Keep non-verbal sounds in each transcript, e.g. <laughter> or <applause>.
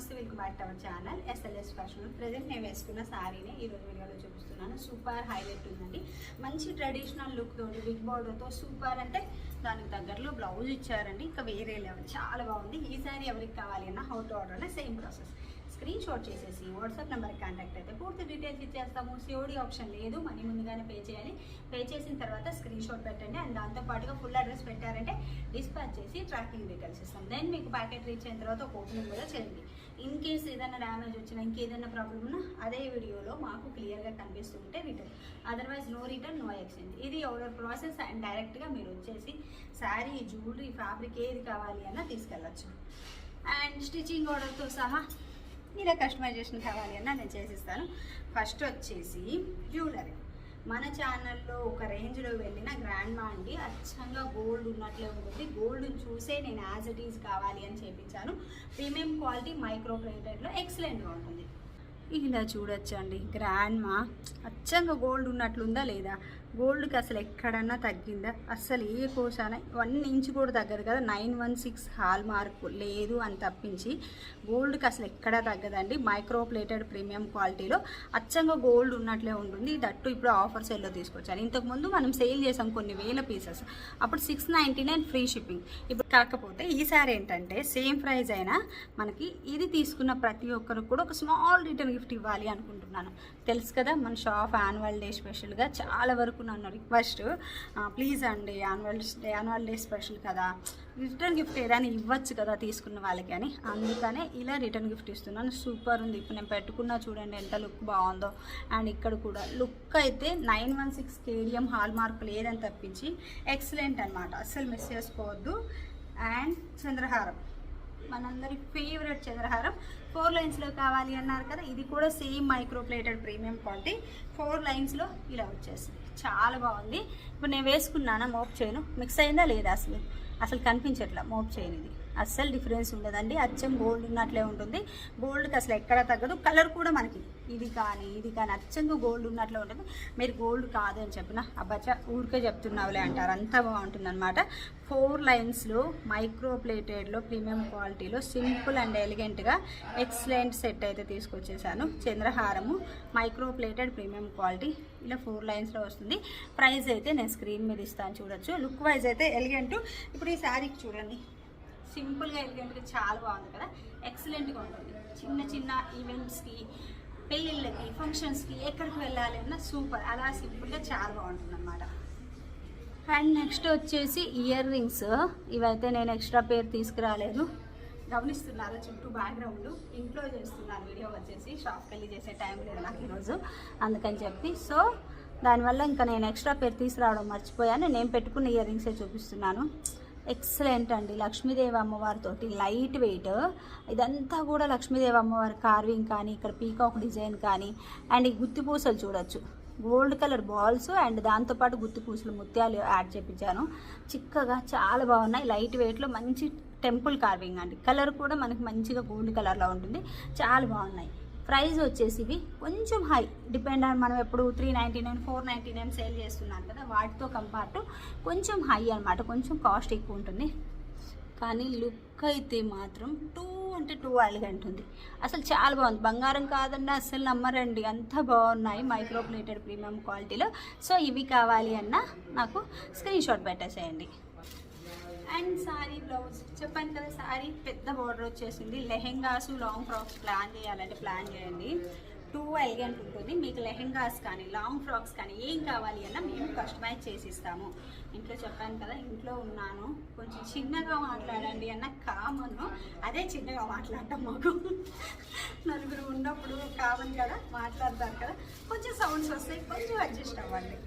నమస్తే welcome back to our channel. SLS fashion present నేను వేసుకున్న శారీని ఈరోజు వీడియోలో చూపిస్తున్నాను. సూపర్ హైలైట్ ఉందండి. మంచి ట్రెడిషనల్ లుక్ తోటి బిగ్ బోర్డర్తో సూపర్ అంటే దానికి దగ్గరలో బ్లౌజ్ ఇచ్చారండి. ఇంకా వేరే లెవెల్ చాలా బాగుంది. ఈ శారీ ఎవరికి కావాలి అన్న హౌ టు ఆర్డర్ అన్న సేమ్ ప్రాసెస్ స్క్రీన్ షాట్ చేసేసి వాట్సాప్ నెంబర్కి కాంటాక్ట్ అయితే పూర్తి డీటెయిల్స్ ఇచ్చేస్తాము. సిఓడి ఆప్షన్ లేదు. మనీ ముందుగానే పే చేయాలి. పే చేసిన తర్వాత స్క్రీన్ షాట్ పెట్టండి. అండ్ దాంతో పాటుగా ఫుల్ అడ్రస్ పెట్టారంటే డిస్పాచ్ చేసి ట్రాకింగ్ డీటెయిల్స్ ఇస్తాం. దెన్ మీకు ప్యాకెట్ రీచ్ అయిన తర్వాత ఒక ఓపెనింగ్ కూడా చేయండి. ఇన్ కేస్ ఏదైనా డ్యామేజ్ వచ్చినా ఇంకేదైనా ప్రాబ్లమ్ ఉన్నా అదే వీడియోలో మాకు క్లియర్గా కనిపిస్తుంటే return otherwise no return no exchange ఇది ఆర్డర్ ప్రాసెస్ అండ్ డైరెక్ట్గా మీరు వచ్చేసి శారీ జ్యువెలరీ ఫ్యాబ్రిక్ ఏది కావాలి అన్నా తీసుకెళ్ళచ్చు. అండ్ స్టిచ్చింగ్ ఆర్డర్తో సహా మీరే కస్టమైజేషన్ కావాలి అన్నా నేను చేసిస్తాను. ఫస్ట్ వచ్చేసి జ్యువెలరీ మన ఛానల్లో ఒక రేంజ్లో వెళ్ళిన గ్రాండ్ మా అండి. అచ్చంగా గోల్డ్ ఉన్నట్లే ఉంటుంది. గోల్డ్ చూసే నేను యాజ్ ఇట్ ఈజ్ కావాలి అని చేపించాను. ప్రీమియం క్వాలిటీ మైక్రో ప్రింటెడ్లో ఎక్సలెంట్గా ఉంటుంది. ఇలా చూడొచ్చండి. గ్రాండ్ మా అచ్చంగా గోల్డ్ ఉన్నట్లుందా లేదా? గోల్డ్కి అసలు ఎక్కడన్నా తగ్గిందా? అసలు ఏ కోసాన వన్ ఇంచ్ కూడా తగ్గదు కదా. Nine one six hallmark లేదు అని తప్పించి గోల్డ్కి అసలు ఎక్కడా తగ్గదండి. మైక్రో ప్లేటెడ్ ప్రీమియం క్వాలిటీలో అచ్చంగా గోల్డ్ ఉన్నట్లే ఉంటుంది. దట్టు ఇప్పుడు ఆఫర్ సేల్లో తీసుకొచ్చాను ఇంతకుముందు మనం సేల్ చేసాం కొన్ని వేల పీసెస్. అప్పుడు six ninety nine free shipping. ఇప్పుడు కాకపోతే ఈసారి ఏంటంటే సేమ్ ప్రైస్ అయినా మనకి ఇది తీసుకున్న ప్రతి ఒక్కరికి కూడా ఒక స్మాల్ రిటర్న్ గిఫ్ట్ ఇవ్వాలి అనుకుంటున్నాను. తెలుసు కదా మన షాప్ యాన్యువల్ డే స్పెషల్గా చాలా వరకు నన్ను రిక్వెస్ట్. ప్లీజ్ అండి annual day annual day special కదా. రిటర్న్ గిఫ్ట్ ఏదైనా ఇవ్వచ్చు కదా తీసుకున్న వాళ్ళకి అని. అందుకనే ఇలా రిటర్న్ గిఫ్ట్ ఇస్తున్నాను. సూపర్ ఉంది. ఇప్పుడు నేను పెట్టుకున్నా చూడండి ఎంత లుక్ బాగుందో. అండ్ ఇక్కడ కూడా లుక్ అయితే nine one six KDM hallmark లేదని తప్పించి ఎక్సలెంట్ అనమాట అస్సలు మిస్ చేసుకోవద్దు. అండ్ చంద్రహారం. మనందరి ఫేవరెట్ చంద్రహారం. ఫోర్ లైన్స్లో కావాలి అన్నారు కదా ఇది కూడా same micro plated premium quality four లైన్స్లో ఇలా వచ్చేసింది. చాలా బాగుంది. ఇప్పుడు నేను వేసుకున్నాను? మోప్ చేయను. మిక్స్ అయిందా లేదా అసలు? అసలు కనిపించట్లా మోప్ చేయను ఇది అస్సలు డిఫరెన్స్ ఉండదండి. అచ్చం గోల్డ్ ఉన్నట్లే ఉంటుంది. గోల్డ్కి అసలు ఎక్కడ తగ్గదు. కలర్ కూడా మనకి ఇది కానీ ఇది కానీ అచ్చంగా గోల్డ్ ఉన్నట్లే ఉంటుంది. మీరు గోల్డ్ కాదు అని చెప్పిన అబ్బచ్చా ఊరికే చెప్తున్నావులే అంటారు. అంత బాగుంటుంది అనమాట ఫోర్ లైన్స్లో మైక్రో ప్లేటెడ్లో ప్రీమియం క్వాలిటీలో సింపుల్ అండ్ ఎలిగెంట్గా ఎక్సలెంట్ సెట్ అయితే తీసుకొచ్చేసాను. చంద్రహారము మైక్రో ప్లేటెడ్ ప్రీమియం క్వాలిటీ ఇలా ఫోర్ లైన్స్లో వస్తుంది. ప్రైస్ అయితే నేను స్క్రీన్ మీద ఇస్తాను చూడొచ్చు. లుక్ వైజ్ అయితే ఎలిగెంట్. ఇప్పుడు ఈ శారీకి చూడండి. సింపుల్గా ఎలిగెంట్గా చాలా బాగుంది కదా. ఎక్సలెంట్గా ఉంటుంది. చిన్న చిన్న ఈవెంట్స్కి పెళ్ళిళ్ళకి ఫంక్షన్స్కి ఎక్కడికి వెళ్ళాలి అన్న సూపర్ అలా సింపుల్గా చాలా బాగుంటుంది అనమాట అండ్ నెక్స్ట్ వచ్చేసి ఇయర్ రింగ్స్ ఇవైతే నేను ఎక్స్ట్రా పేరు తీసుకురాలేదు. గమనిస్తున్నారా? చుట్టూ బ్యాక్గ్రౌండ్ ఇంట్లో చేస్తున్నాను వీడియో వచ్చేసి షాప్కి వెళ్ళి చేసే టైం లేదు నాకు ఈరోజు. అందుకని చెప్పి. సో దానివల్ల ఇంకా నేను ఎక్స్ట్రా పేరు తీసుకురావడం మర్చిపోయాను. నేను పెట్టుకున్న ఇయర్ రింగ్సే చూపిస్తున్నాను. ఎక్సలెంట్ అండి. లక్ష్మీదేవి అమ్మవారితోటి లైట్ వెయిట్. ఇదంతా కూడా లక్ష్మీదేవి అమ్మవారి కార్వింగ్ కానీ ఇక్కడ పీకాక్ డిజైన్ కానీ అండ్ ఈ గుత్తి పూసలు చూడొచ్చు. గోల్డ్ కలర్ బాల్స్ అండ్ దాంతోపాటు గుత్తి పూసలు ముత్యాలు యాడ్ చేపించాను. చిక్కగా చాలా బాగున్నాయి. లైట్ వెయిట్లో మంచి టెంపుల్ కార్వింగ్ అండి. కలర్ కూడా మనకి మంచిగా గోల్డ్ కలర్లో ఉంటుంది. చాలా బాగున్నాయి. ప్రైస్ వచ్చేసి ఇవి కొంచెం హై. డిపెండ్ ఆన్ మనం ఎప్పుడు three ninety nine four ninety nine sale చేస్తున్నాం కదా వాటితో కంపేర్ కొంచెం హై అనమాట కొంచెం కాస్ట్ ఎక్కువ ఉంటుంది. కానీ లుక్ అయితే మాత్రం టూ అంటే టూ ఎలిగెంట్ ఉంది. అసలు చాలా బాగుంది. బంగారం కాదండి అసలు నమ్మరండి. అంత బాగున్నాయి మైక్రోప్లేటెడ్ ప్రీమియం క్వాలిటీలో సో ఇవి కావాలి అన్న నాకు స్క్రీన్ షాట్ పెట్టేసేయండి. And saree blouse. చెప్పాను కదా సారీ పెద్ద బార్డర్ వచ్చేసింది. లెహెంగాస్ లాంగ్ ఫ్రాక్స్ ప్లాన్ చేయాలంటే ప్లాన్ చేయండి. టూ ఎలిగెంట్ ఉంటుంది. మీకు లెహెంగాస్ కానీ లాంగ్ ఫ్రాక్స్ కానీ ఏం కావాలి అన్నా మేము కస్టమైజ్ చేసి ఇస్తాము ఇంట్లో చెప్పాను కదా ఇంట్లో ఉన్నాను. కొంచెం చిన్నగా మాట్లాడండి అన్న కామన్. అదే చిన్నగా మాట్లాడటం మాకు. నలుగురు ఉన్నప్పుడు కామన్ కదా మాట్లాడతారు కదా. కొంచెం సౌండ్స్ వస్తాయి కొంచెం అడ్జస్ట్ అవ్వండి.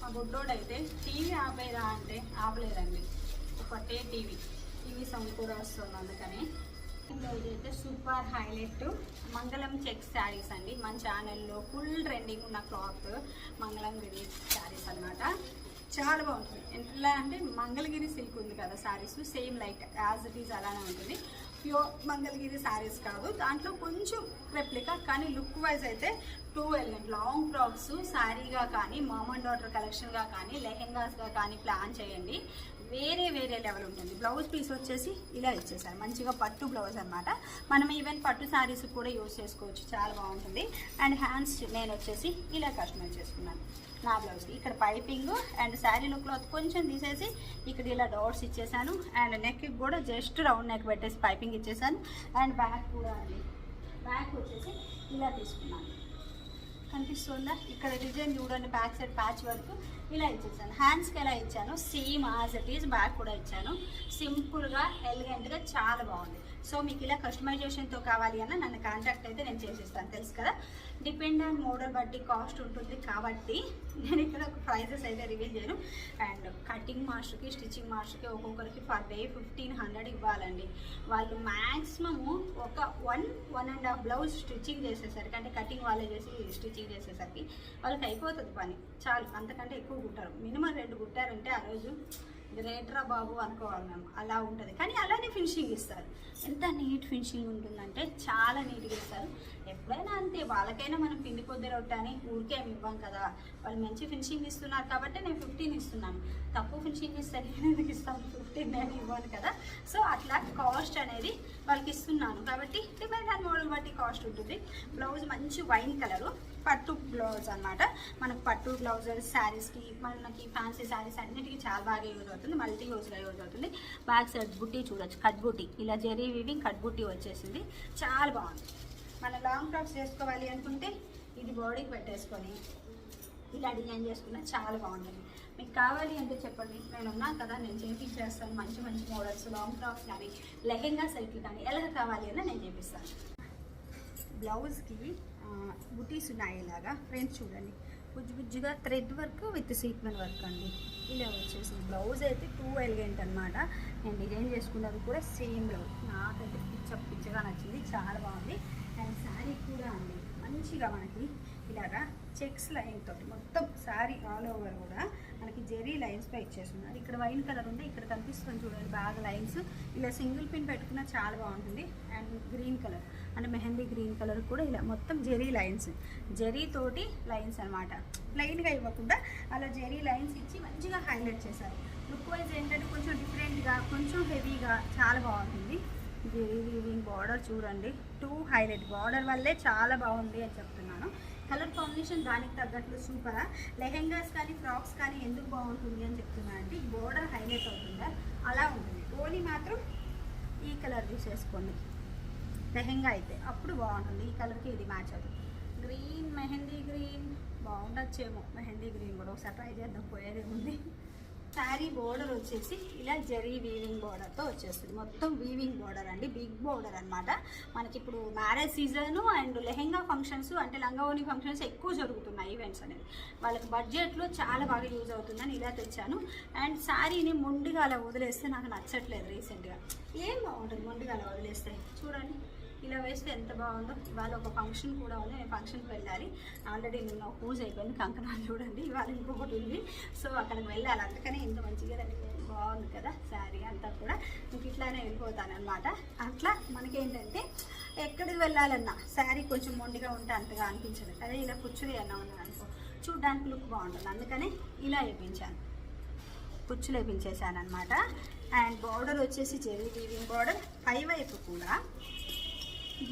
మా బుడ్డోడు అయితే టీవీ ఆపేరా అంటే ఆపలేదండి. ఒకటే టీవీ. టీవీ సౌండ్ కూడా వస్తుంది అందుకని. ఇదైతే అయితే super highlight Mangalam check sarees అండి. మన ఛానల్లో ఫుల్ ట్రెండింగ్ ఉన్న క్లాత్ మంగళగిరి శారీస్ అనమాట చాలా బాగుంటుంది. ఎట్లా అంటే మంగళగిరి సిల్క్ ఉంది కదా sarees same like as it is అలానే ఉంటుంది. ప్యూర్ మంగళగిరి శారీస్ కాదు. దాంట్లో కొంచెం రెప్లికా కానీ లుక్ వైజ్ అయితే టూ ఎలిమెంట్ లాంగ్ ఫ్రాక్స్ శారీగా కానీ మామ్ అండ్ డాటర్ కలెక్షన్గా కానీ లెహెంగాస్గా కానీ ప్లాన్ చేయండి. వేరే వేరే లెవెల్ ఉంటుంది. బ్లౌజ్ పీస్ వచ్చేసి ఇలా ఇచ్చేసారు. మంచిగా పట్టు బ్లౌజ్ అనమాట మనం ఈవెన్ పట్టు శారీస్ కూడా యూజ్ చేసుకోవచ్చు. చాలా బాగుంటుంది. అండ్ హ్యాండ్స్ నేను వచ్చేసి ఇలా కస్టమైజ్ చేసుకున్నాను. నా బ్లౌజ్కి ఇక్కడ పైపింగ్ అండ్ శారీలో క్లాత్ కొంచెం తీసేసి ఇక్కడ ఇలా డోర్స్ ఇచ్చేసాను. అండ్ నెక్కి కూడా జస్ట్ రౌండ్ నెక్ పెట్టేసి పైపింగ్ ఇచ్చేసాను. అండ్ బ్యాక్ కూడా అండి. బ్యాక్ వచ్చేసి ఇలా తీసుకున్నాను. కనిపిస్తుందా? ఇక్కడ డిజైన్ చూడండి బ్యాక్ సైడ్ ప్యాచ్ వరకు. ఇలా ఇచ్చేసాను. హ్యాండ్స్కి ఎలా ఇచ్చాను same as it is back కూడా ఇచ్చాను. సింపుల్గా ఎలిగెంట్గా చాలా బాగుంది. సో మీకు ఇలా కస్టమైజేషన్తో కావాలి అన్న నన్ను కాంటాక్ట్ అయితే నేను చేసేస్తాను. తెలుసు కదా? డిపెండ్ ఆన్ మోడల్ బట్టి కాస్ట్ ఉంటుంది కాబట్టి నేను ఇక్కడ ఒక ప్రైజెస్ అయితే రివీల్ చేయను. అండ్ కటింగ్ మాస్టర్కి స్టిచ్చింగ్ మాస్టర్కి ఒక్కొక్కరికి పర్ డే ఫిఫ్టీన్ హండ్రెడ్ ఇవ్వాలండి. వాళ్ళు మ్యాక్సిమము ఒక one one and half blouse stitching చేసేసరికి అంటే కటింగ్ వాళ్ళే చేసి స్టిచ్చింగ్ చేసేసరికి వాళ్ళకి అయిపోతుంది పని. చాలు అంతకంటే ఎక్కువ కుట్టారు. మినిమం రెండు కుట్టారంటే ఆ రోజు గ్రేటరా బాబు అనుకోవాలి మేము అలా ఉంటుంది. కానీ అలానే ఫినిషింగ్ ఇస్తారు. ఎంత నీట్ ఫినిషింగ్ ఉంటుందంటే చాలా నీట్గా ఇస్తారు. ఎప్పుడైనా అంతే వాళ్ళకైనా మనం పిండి కొద్ది రొట్టె అని ఊరికే ఏమి ఇవ్వం కదా. వాళ్ళు మంచి ఫినిషింగ్ ఇస్తున్నారు కాబట్టి నేను ఫిఫ్టీన్ ఇస్తున్నాను. తక్కువ ఫినిషింగ్ ఇస్తే నేను ఎందుకు ఇస్తాను? ఫిఫ్టీన్ నేను ఇవ్వను కదా. సో అట్లా కాస్ట్ అనేది వాళ్ళకి ఇస్తున్నాను. కాబట్టి డిపెండ్ ఆన్ మోడల్ బట్టి కాస్ట్ ఉంటుంది. బ్లౌజ్ మంచి వైన్ కలరు పట్టు బ్లౌజ్ అనమాట మనకు పట్టు బ్లౌజెస్ శారీస్కి మనకి ఫ్యాన్సీ శారీస్ అన్నిటికీ చాలా బాగా యూజ్ అవుతుంది. మల్టీ యూజ్గా యూజ్ అవుతుంది. బ్యాక్ సైడ్ బుట్టి చూడొచ్చు. కట్ బుట్టి. ఇలా జెరీ వీవింగ్ కట్ బుట్టి వచ్చేసింది. చాలా బాగుంది. మన లాంగ్ ఫ్రాక్స్ చేసుకోవాలి అనుకుంటే ఇది బాడీకి పెట్టేసుకొని ఇలా డిజైన్ చేసుకున్నా చాలా బాగుంటుంది. మీకు కావాలి అంటే చెప్పండి. నేను ఉన్నాను కదా నేను చేపించేస్తాను. మంచి మంచి మోడల్స్ లాంగ్ ఫ్రాక్స్ కానీ లెహెంగా సైకిల్ కానీ ఎలా కావాలి అని నేను చేపిస్తాను. బ్లౌజ్కి బుటీస్ ఉన్నాయి ఇలాగా ఫ్రెండ్స్ చూడండి. బుజ్జు బుజ్జుగా thread work with sequence work అండి. ఇలా వచ్చేసి బ్లౌజ్ అయితే టూ ఎలిగెంట్ అనమాట నేను డిజైన్ చేసుకున్నది కూడా సేమ్ బ్లౌజ్. నాకైతే పిచ్చ పిచ్చగా నచ్చింది. చాలా బాగుంది. అండ్ శారీ కూడా అండి. మంచిగా మనకి ఇలాగా చెక్స్ లైన్ తోటి మొత్తం శారీ ఆల్ ఓవర్ కూడా మనకి జెరీ లైన్స్పై ఇచ్చేస్తున్నారు. ఇక్కడ వైన్ కలర్ ఉంది. ఇక్కడ కనిపిస్తుంది చూడండి బాగా లైన్స్. ఇలా సింగిల్ పిన్ పెట్టుకున్నా చాలా బాగుంటుంది. And green colour. అంటే మెహందీ గ్రీన్ కలర్ కూడా ఇలా మొత్తం జెరీ లైన్స్. జెరీ తోటి లైన్స్ అనమాట ప్లెయిన్గా ఇవ్వకుండా అలా జెరీ లైన్స్ ఇచ్చి మంచిగా హైలైట్ చేశారు. లుక్ వైజ్ ఏంటంటే కొంచెం డిఫరెంట్గా కొంచెం హెవీగా చాలా బాగుంటుంది. జెరీ వీవింగ్ బార్డర్ చూడండి. Too highlight. బార్డర్ వల్లే చాలా బాగుంది అని చెప్తున్నాను. కలర్ కాంబినేషన్ దానికి తగ్గట్లు సూపరా లెహెంగాస్ కానీ ఫ్రాక్స్ కానీ ఎందుకు బాగుంటుంది అని చెప్తున్నా అంటే ఈ బోర్డర్ హైలైట్ అవుతుందా? అలా ఉంటుంది. ఓన్లీ మాత్రం ఈ కలర్ చూసేసుకోండి లెహెంగా అయితే అప్పుడు బాగుంటుంది. ఈ కలర్కి ఇది మ్యాచ్ అవుతుంది గ్రీన్ మెహందీ గ్రీన్ బాగుండొచ్చేమో. మెహందీ గ్రీన్ కూడా ఒకసారి ట్రై చేద్దాం. పోయేది ఉంది శారీ బోర్డర్ వచ్చేసి ఇలా జరీ వీవింగ్ బోర్డర్తో వచ్చేస్తుంది. మొత్తం వీవింగ్ బోర్డర్ అండి. బిగ్ బోర్డర్ అనమాట మనకి ఇప్పుడు marriage season and lehenga functions అంటే లంగావోని ఫంక్షన్స్ ఎక్కువ జరుగుతున్నాయి ఈవెంట్స్ అనేది వాళ్ళకి బడ్జెట్లో చాలా బాగా యూజ్ అవుతుందని ఇలా తెచ్చాను. అండ్ శారీని మొండిగా అలా వదిలేస్తే నాకు నచ్చట్లేదు రీసెంట్గా ఏం బాగుంటుంది మొండిగా అలా వదిలేస్తే? చూడండి. ఇలా వేస్తే ఎంత బాగుందో. ఇవాళ ఒక ఫంక్షన్ కూడా ఉంది. నేను ఫంక్షన్కి వెళ్ళాలి. ఆల్రెడీ నిన్న పూజ అయిపోయింది. కంకణాలు చూడండి. ఇవాళ ఇంకొకటి ఉంది. సో అక్కడికి వెళ్ళాలి. అందుకనే ఇంత మంచిగా బాగుంది కదా శారీ అంతా కూడా. ఇంక ఇట్లానే వెళ్ళిపోతాను అనమాట అట్లా మనకేంటంటే ఎక్కడికి వెళ్ళాలన్నా శారీ కొంచెం మొండిగా ఉంటే అంతగా అనిపించదు. అదే ఇలా కూర్చుని అన్నా ఉన్నాను అనుకో చూడ్డానికి లుక్ బాగుంటుంది. అందుకని ఇలా వేయించాను కుచ్చులు వేయించేసాను అనమాట అండ్ బార్డర్ వచ్చేసి జెరీ వీవింగ్ బార్డర్. పై వైపు కూడా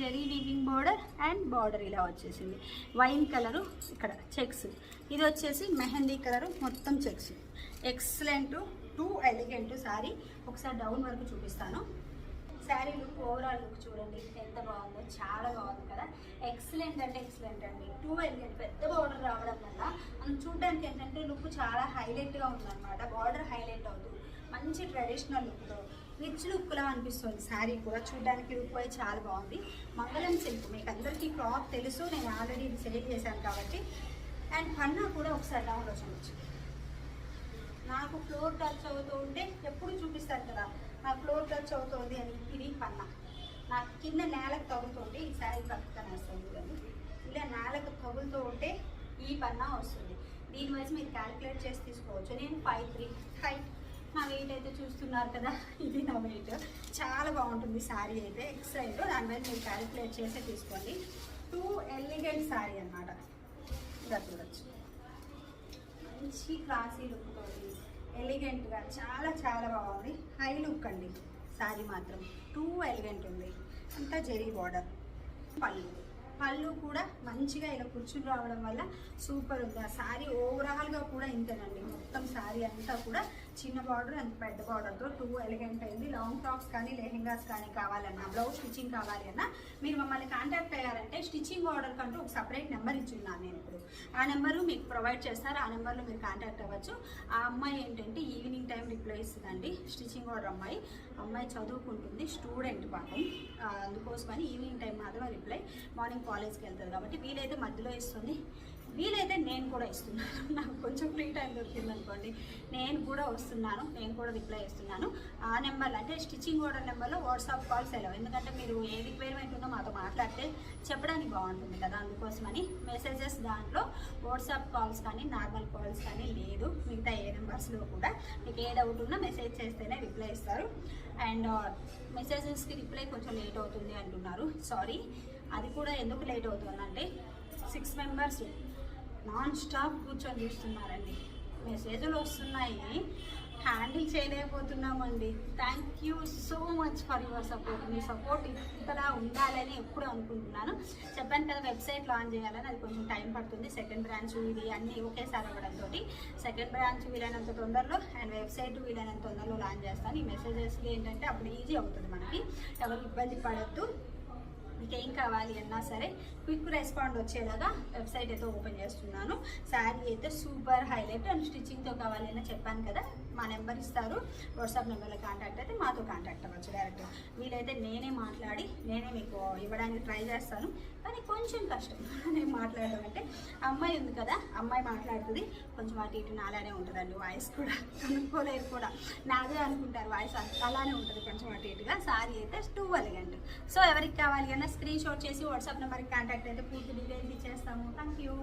zari weaving border and border ఇలా వచ్చేసింది. వైన్ కలరు ఇక్కడ చెక్స్. ఇది వచ్చేసి మెహందీ కలరు మొత్తం checks. Excellent too elegant sari ఒకసారి డౌన్ వరకు చూపిస్తాను. శారీ లుక్ ఓవరాల్ లుక్ చూడండి ఎంత బాగుందో చాలా బాగుంది కదా. ఎక్సలెంట్ అంటే ఎక్సలెంట్ అండి. టూ ఎలిగెంట్ పెద్ద బార్డర్ రావడం వల్ల మనం చూడడానికి ఏంటంటే లుక్ చాలా హైలైట్గా ఉందన్నమాట. బార్డర్ హైలైట్ అవుతుంది. మంచి ట్రెడిషనల్ లుక్తో రిచ్ లుక్లా అనిపిస్తుంది. శారీ కూడా చూడడానికి లుక్ అయి చాలా బాగుంది. మంగళం సిల్క్ మీకు అందరికీ క్లాత్ తెలుసు. నేను ఆల్రెడీ ఇది సెలెక్ట్ చేశాను కాబట్టి. అండ్ పన్నా కూడా ఒకసారి డౌన్లో చూడొచ్చు నాకు ఫ్లోర్ టచ్ అవుతూ ఉంటే ఎప్పుడు చూపిస్తారు కదా? నా ఫ్లోర్ టచ్ అవుతుంది అని ఇది పన్నా నాకు కింద నేలకు తగులుతుంటే ఈ శారీ పక్కన వస్తుంది కానీ ఇలా నేలకు తగులుతూ ఉంటే ఈ పన్నా వస్తుంది. దీని వైజ్ మీరు క్యాలిక్యులేట్ చేసి తీసుకోవచ్చు. నేను ఫైవ్ త్రీ హైట్ నా వెయిట్ అయితే చూస్తున్నారు కదా ఇది నా వెయిట్ చాలా బాగుంటుంది శారీ అయితే. ఎక్సైజ్ దాని మీద మీరు క్యాలిక్యులేట్ చేసే తీసుకోండి. టూ ఎలిగెంట్ శారీ అనమాట ఇలా చూడొచ్చు. మంచి క్లాసీ లుక్ ఎలిగెంట్గా చాలా చాలా బాగుంది. హై లుక్ అండి శారీ మాత్రం. టూ ఎలిగెంట్ ఉంది. అంతా జెరీ బార్డర్ పళ్ళు. పళ్ళు కూడా మంచిగా ఇలా కూర్చుని రావడం వల్ల సూపర్ ఉంది. ఆ శారీ ఓవరాల్గా కూడా ఇంతేనండి. మొత్తం శారీ అంతా కూడా చిన్న బార్డర్ అంత పెద్ద బార్డర్తో టూ ఎలిగెంట్ అయింది. లాంగ్ టాప్స్ కానీ లెహెంగాస్ కానీ కావాలన్నా బ్లౌజ్ స్టిచ్చింగ్ కావాలి అన్నా మీరు మమ్మల్ని కాంటాక్ట్ అయ్యారంటే స్టిచ్చింగ్ ఆర్డర్ కంటూ ఒక సపరేట్ నెంబర్ ఇచ్చున్నాను నేను ఇప్పుడు. ఆ నెంబరు మీకు ప్రొవైడ్ చేస్తారు. ఆ నెంబర్లో మీరు కాంటాక్ట్ అవ్వచ్చు. ఆ అమ్మాయి ఏంటంటే ఈవినింగ్ టైం రిప్లై ఇస్తుందండి. స్టిచ్చింగ్ ఆర్డర్ అమ్మాయి. అమ్మాయి చదువుకుంటుంది స్టూడెంట్ పాపం. అందుకోసమని ఈవినింగ్ టైం మాత్రమే రిప్లై మార్నింగ్ కాలేజ్కి వెళ్తుంది కాబట్టి వీలైతే మధ్యలో ఇస్తుంది. వీలైతే నేను కూడా ఇస్తున్నాను. <laughs> నాకు కొంచెం ఫ్రీ టైం దొరికింది అనుకోండి నేను కూడా వస్తున్నాను. నేను కూడా రిప్లై ఇస్తున్నాను ఆ నెంబర్లు అంటే స్టిచ్చింగ్ ఆర్డర్ నెంబర్లో వాట్సాప్ కాల్స్ వెళ్ళవు ఎందుకంటే మీరు ఏ రిక్వైర్మెంట్ ఉందో మాతో మాట్లాడితే చెప్పడానికి బాగుంటుంది కదా. అందుకోసమని మెసేజెస్ దాంట్లో వాట్సాప్ కాల్స్ కానీ నార్మల్ కాల్స్ కానీ లేదు. మిగతా ఏ నెంబర్స్లో కూడా మీకు ఏ డౌట్ ఉన్నా మెసేజ్ చేస్తేనే రిప్లై ఇస్తారు. అండ్ మెసేజెస్కి రిప్లై కొంచెం లేట్ అవుతుంది అంటున్నారు. సారీ అది కూడా ఎందుకు లేట్ అవుతుందంటే సిక్స్ మెంబర్స్ నాన్ స్టాప్ కూర్చొని చూస్తున్నారండి. మెసేజ్లు వస్తున్నాయి. Handle చేయలేకపోతున్నామండి. Thank you so much for your support me support ఇంతలా ఉండాలని ఎప్పుడు అనుకుంటున్నాను. చెప్పాను కదా వెబ్సైట్ లాంచ్ చేయాలని అది కొంచెం టైం పడుతుంది. సెకండ్ బ్రాంచ్ ఇది అన్నీ ఒకేసారి అవ్వడంతో సెకండ్ బ్రాంచ్ వీలైనంత తొందరలో అండ్ వెబ్సైట్ వీలైనంత తొందరలో లాంచ్ చేస్తాను. ఈ మెసేజెస్కి ఏంటంటే అప్పుడు ఈజీ అవుతుంది మనకి. ఎవరు ఇబ్బంది పడద్దు. మీకు ఏం కావాలి అన్నా సరే క్విక్ రెస్పాండ్ వచ్చేలాగా వెబ్సైట్ అయితే ఓపెన్ చేస్తున్నాను. శారీ అయితే సూపర్ హైలైట్ అండ్ స్టిచ్చింగ్తో కావాలి అని చెప్పాను కదా మా నెంబర్ ఇస్తారు. వాట్సాప్ నెంబర్లో కాంటాక్ట్ అయితే మాతో కాంటాక్ట్ అవ్వచ్చు డైరెక్ట్ వీలైతే నేనే మాట్లాడి నేనే మీకు ఇవ్వడానికి ట్రై చేస్తాను. కానీ కొంచెం కష్టం. నేను మాట్లాడడం అంటే అమ్మాయి ఉంది కదా అమ్మాయి మాట్లాడుతుంది. కొంచెం అటు ఇటు నాలానే ఉంటుందండి వాయిస్ కూడా. కనుక్కోలేరు కూడా. నాదే అనుకుంటారు వాయిస్ అలానే ఉంటుంది కొంచెం అటు ఇటుగా. సారీ అయితే టూ అలిగండి. సో ఎవరికి కావాలి అన్న స్క్రీన్ షాట్ చేసి వాట్సాప్ నెంబర్కి కాంటాక్ట్ అయితే పూర్తి డీటెయిల్స్ ఇచ్చేస్తాము. Thank you